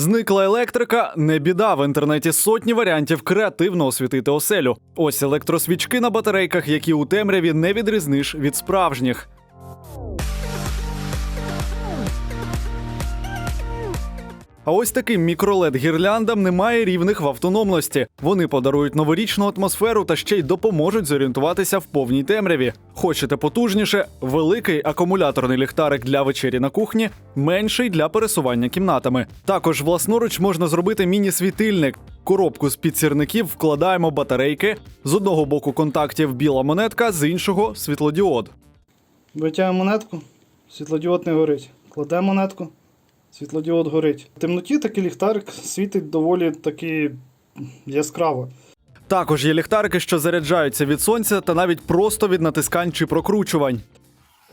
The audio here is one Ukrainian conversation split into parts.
Зникла електрика, не біда. В інтернеті сотні варіантів креативно освітити оселю. Ось електросвічки на батарейках, які у темряві не відрізниш від справжніх. А ось таким мікролед гірляндам немає рівних в автономності. Вони подарують новорічну атмосферу та ще й допоможуть зорієнтуватися в повній темряві. Хочете потужніше? Великий акумуляторний ліхтарик для вечері на кухні, менший для пересування кімнатами. Також власноруч можна зробити міні-світильник. Коробку з підсірників вкладаємо батарейки. З одного боку контактів біла монетка, з іншого світлодіод. Витягуємо монетку, світлодіод не горить. Кладемо монетку, світлодіод горить. В темноті такий ліхтарик світить доволі таки яскраво. Також є ліхтарики, що заряджаються від сонця та навіть просто від натискань чи прокручувань.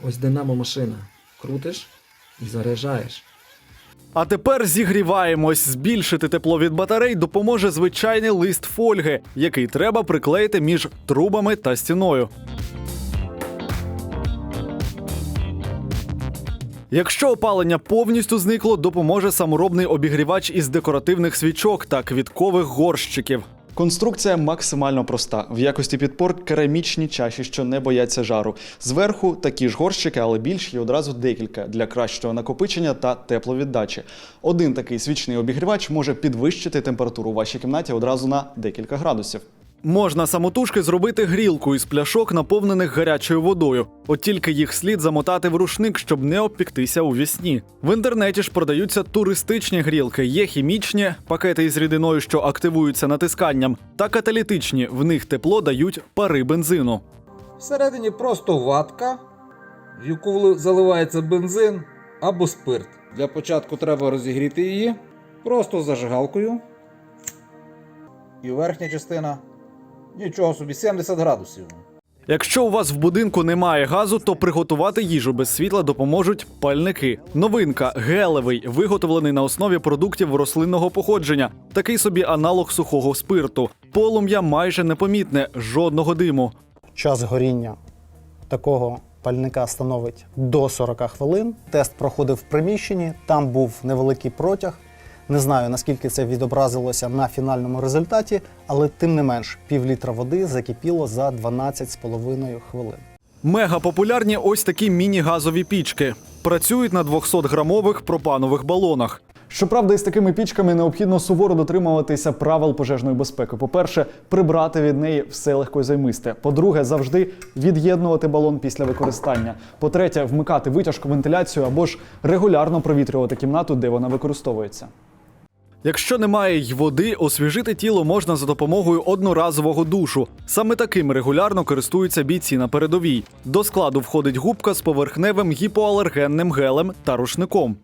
Ось динамо машина. Крутиш і заряджаєш. А тепер зігріваємось. Збільшити тепло від батарей допоможе звичайний лист фольги, який треба приклеїти між трубами та стіною. Якщо опалення повністю зникло, допоможе саморобний обігрівач із декоративних свічок та квіткових горщиків. Конструкція максимально проста. В якості підпор керамічні чаші, що не бояться жару. Зверху такі ж горщики, але більш і одразу декілька для кращого накопичення та тепловіддачі. Один такий свічний обігрівач може підвищити температуру у вашій кімнаті одразу на декілька градусів. Можна самотужки зробити грілку із пляшок, наповнених гарячою водою. От тільки їх слід замотати в рушник, щоб не обпіктися у вісні. В інтернеті ж продаються туристичні грілки. Є хімічні пакети із рідиною, що активуються натисканням, та каталітичні. В них тепло дають пари бензину. Всередині просто ватка, в яку заливається бензин або спирт. Для початку треба розігріти її просто зажигалкою. І верхня частина нічого собі 70 градусів. Якщо у вас в будинку немає газу, то приготувати їжу без світла допоможуть пальники. Новинка гелевий, виготовлений на основі продуктів рослинного походження. Такий собі аналог сухого спирту. Полум'я майже непомітне, жодного диму. Час горіння такого пальника становить до 40 хвилин. Тест проходив в приміщенні, там був невеликий протяг. Не знаю, наскільки це відобразилося на фінальному результаті, але тим не менш, пів літра води закипіло за 12,5 хвилин. Мега популярні ось такі міні-газові пічки. Працюють на 200-грамових пропанових балонах. Щоправда, із такими пічками необхідно суворо дотримуватися правил пожежної безпеки. По-перше, прибрати від неї все легко й займисте. По-друге, завжди від'єднувати балон після використання. По-третє, вмикати витяжку вентиляцію або ж регулярно провітрювати кімнату, де вона використовується. Якщо немає й води, освіжити тіло можна за допомогою одноразового душу. Саме таким регулярно користуються бійці на передовій. До складу входить губка з поверхневим гіпоалергенним гелем та рушником.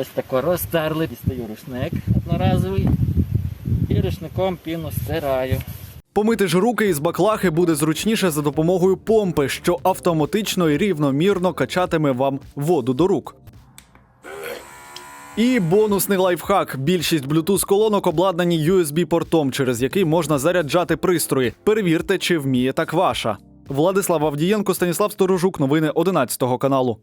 Ось тако розтерли, дістаю рушник одноразовий і рушником піну стираю. Помити ж руки із баклахи буде зручніше за допомогою помпи, що автоматично і рівномірно качатиме вам воду до рук. І бонусний лайфхак. Більшість Bluetooth колонок обладнані USB-портом, через який можна заряджати пристрої. Перевірте, чи вміє так ваша. Владислав Авдієнко, Станіслав Сторожук. Новини 11 каналу.